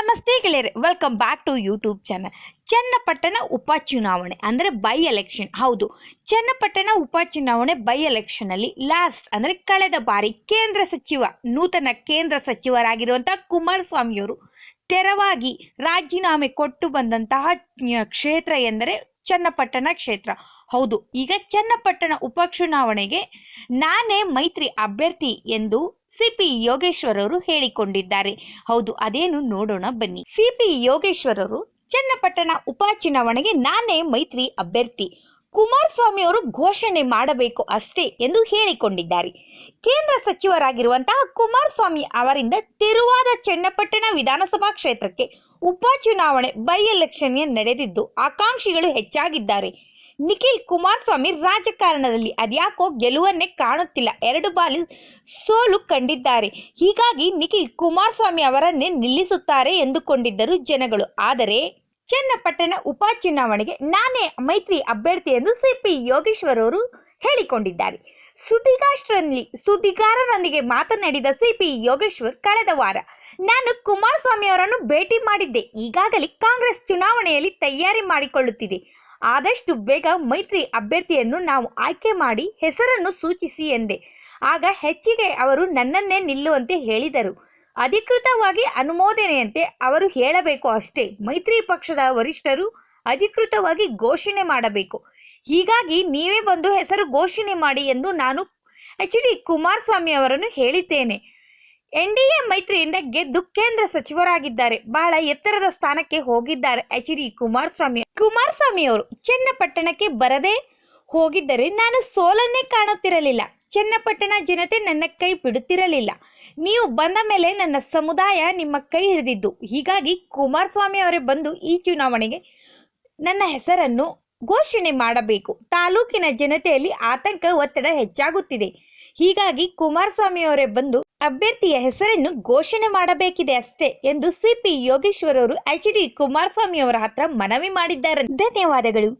ನಮಸ್ತೆ ಗೆಳೆಯರೆ welcome back to YouTube channel Channapatna ಉಪಚುನಾವಣೆ ಅಂದರೆ ಬೈ ಎಲೆಕ್ಷನ್ ಹೌದು, ಚನ್ನಪಟ್ಟಣ ಉಪಚುನಾವಣೆ ಬೈ ಎಲೆಕ್ಷನಲ್ಲಿ ಲಾಸ್ಟ್ ಅಂದರೆ ಕಳೆದ ಬಾರಿ ಕೇಂದ್ರ ಸಚಿವ, ನೂತನ ಕೇಂದ್ರ ಸಚಿವರಾಗಿರುವಂಥ ಕುಮಾರಸ್ವಾಮಿಯವರು ತೆರವಾಗಿ ರಾಜೀನಾಮೆ ಕೊಟ್ಟು ಬಂದಂತಹ ಕ್ಷೇತ್ರ ಎಂದರೆ ಚನ್ನಪಟ್ಟಣ ಕ್ಷೇತ್ರ. ಹೌದು, ಈಗ ಚನ್ನಪಟ್ಟಣ ಉಪಚುನಾವಣೆಗೆ ನಾನೇ ಮೈತ್ರಿ ಅಭ್ಯರ್ಥಿ ಎಂದು ಸಿಪಿ ಯೋಗೇಶ್ವರ್ ಅವರು ಹೇಳಿಕೊಂಡಿದ್ದಾರೆ. ಹೌದು, ಅದೇನು ನೋಡೋಣ ಬನ್ನಿ. ಸಿಪಿ ಯೋಗೇಶ್ವರ್ ಅವರು ಚನ್ನಪಟ್ಟಣ ಉಪಚುನಾವಣೆಗೆ ನಾನೇ ಮೈತ್ರಿ ಅಭ್ಯರ್ಥಿ. ಕುಮಾರಸ್ವಾಮಿ ಅವರು ಘೋಷಣೆ ಮಾಡಬೇಕು ಅಷ್ಟೇ ಎಂದು ಹೇಳಿಕೊಂಡಿದ್ದಾರೆ. ಕೇಂದ್ರ ಸಚಿವರಾಗಿರುವಂತಹ ಕುಮಾರಸ್ವಾಮಿ ಅವರಿಂದ ತಿರುವಾದ ಚನ್ನಪಟ್ಟಣ ವಿಧಾನಸಭಾ ಕ್ಷೇತ್ರಕ್ಕೆ ಉಪಚುನಾವಣೆ ಬೈ ಎಲೆಕ್ಷನ್ಗೆ ನಡೆದಿದ್ದು, ಆಕಾಂಕ್ಷಿಗಳು ಹೆಚ್ಚಾಗಿದ್ದಾರೆ. ನಿಖಿಲ್ ಕುಮಾರಸ್ವಾಮಿ ರಾಜಕಾರಣದಲ್ಲಿ ಅದ್ಯಾಕೋ ಗೆಲುವನ್ನೇ ಕಾಣುತ್ತಿಲ್ಲ. ಎರಡು ಬಾರಿ ಸೋಲು ಕಂಡಿದ್ದಾರೆ. ಹೀಗಾಗಿ ನಿಖಿಲ್ ಕುಮಾರಸ್ವಾಮಿ ಅವರನ್ನೇ ನಿಲ್ಲಿಸುತ್ತಾರೆ ಎಂದುಕೊಂಡಿದ್ದರು ಜನಗಳು. ಆದರೆ ಚನ್ನಪಟ್ಟಣ ಉಪಚುನಾವಣೆಗೆ ನಾನೇ ಮೈತ್ರಿ ಅಭ್ಯರ್ಥಿ ಎಂದು ಸಿಪಿ ಯೋಗೇಶ್ವರ್ ಅವರು ಹೇಳಿಕೊಂಡಿದ್ದಾರೆ. ಸುದ್ದಿಗಾರರಲ್ಲಿ ಸುದ್ದಿಗಾರರೊಂದಿಗೆ ಮಾತನಾಡಿದ ಸಿಪಿ ಯೋಗೇಶ್ವರ್ ಕಳೆದ ವಾರ, ನಾನು ಕುಮಾರಸ್ವಾಮಿ ಅವರನ್ನು ಭೇಟಿ ಮಾಡಿದ್ದೆ. ಈಗಾಗಲೇ ಕಾಂಗ್ರೆಸ್ ಚುನಾವಣೆಯಲ್ಲಿ ತಯಾರಿ ಮಾಡಿಕೊಳ್ಳುತ್ತಿದೆ. ಆದಷ್ಟು ಬೇಗ ಮೈತ್ರಿ ಅಭ್ಯರ್ಥಿಯನ್ನು ನಾವು ಆಯ್ಕೆ ಮಾಡಿ ಹೆಸರನ್ನು ಸೂಚಿಸಿ ಎಂದೆ. ಆಗ ಹೆಚ್ಚಿಗೆ ಅವರು ನನ್ನನ್ನೇ ನಿಲ್ಲುವಂತೆ ಹೇಳಿದರು. ಅಧಿಕೃತವಾಗಿ ಅನುಮೋದನೆಯಂತೆ ಅವರು ಹೇಳಬೇಕು ಅಷ್ಟೇ. ಮೈತ್ರಿ ಪಕ್ಷದ ವರಿಷ್ಠರು ಅಧಿಕೃತವಾಗಿ ಘೋಷಣೆ ಮಾಡಬೇಕು. ಹೀಗಾಗಿ ನೀವೇ ಬಂದು ಹೆಸರು ಘೋಷಣೆ ಮಾಡಿ ಎಂದು ನಾನು ಎಚ್ ಡಿ ಕುಮಾರಸ್ವಾಮಿ ಅವರನ್ನು ಹೇಳಿದ್ದೇನೆ. ಎನ್ ಡಿ ಎ ಮೈತ್ರಿಯಿಂದ ಗೆದ್ದು ಕೇಂದ್ರ ಸಚಿವರಾಗಿದ್ದಾರೆ. ಬಹಳ ಎತ್ತರದ ಸ್ಥಾನಕ್ಕೆ ಹೋಗಿದ್ದಾರೆ ಎಚ್ ಡಿ ಕುಮಾರಸ್ವಾಮಿ. ಕುಮಾರಸ್ವಾಮಿ ಅವರು ಚನ್ನಪಟ್ಟಣಕ್ಕೆ ಬರದೇ ಹೋಗಿದ್ದರೆ ನಾನು ಸೋಲನ್ನೇ ಕಾಣುತ್ತಿರಲಿಲ್ಲ. ಚನ್ನಪಟ್ಟಣ ಜನತೆ ನನ್ನ ಕೈ ಬಿಡುತ್ತಿರಲಿಲ್ಲ. ನೀವು ಬಂದ ಮೇಲೆ ನನ್ನ ಸಮುದಾಯ ನಿಮ್ಮ ಕೈ ಹಿಡಿದಿದ್ದು. ಹೀಗಾಗಿ ಕುಮಾರಸ್ವಾಮಿ ಅವರೇ ಬಂದು ಈ ಚುನಾವಣೆಗೆ ನನ್ನ ಹೆಸರನ್ನು ಘೋಷಣೆ ಮಾಡಬೇಕು. ತಾಲೂಕಿನ ಜನತೆಯಲ್ಲಿ ಆತಂಕ, ಒತ್ತಡ ಹೆಚ್ಚಾಗುತ್ತಿದೆ. ಹೀಗಾಗಿ ಕುಮಾರಸ್ವಾಮಿ ಅವರೇ ಬಂದು ಅಭ್ಯರ್ಥಿಯ ಹೆಸರನ್ನು ಘೋಷಣೆ ಮಾಡಬೇಕಿದೆ ಅಷ್ಟೇ ಎಂದು ಸಿಪಿ ಯೋಗೇಶ್ವರ ಅವರು ಎಚ್ ಡಿ ಕುಮಾರಸ್ವಾಮಿ ಅವರ ಹತ್ರ ಮನವಿ ಮಾಡಿದ್ದಾರೆ. ಧನ್ಯವಾದಗಳು.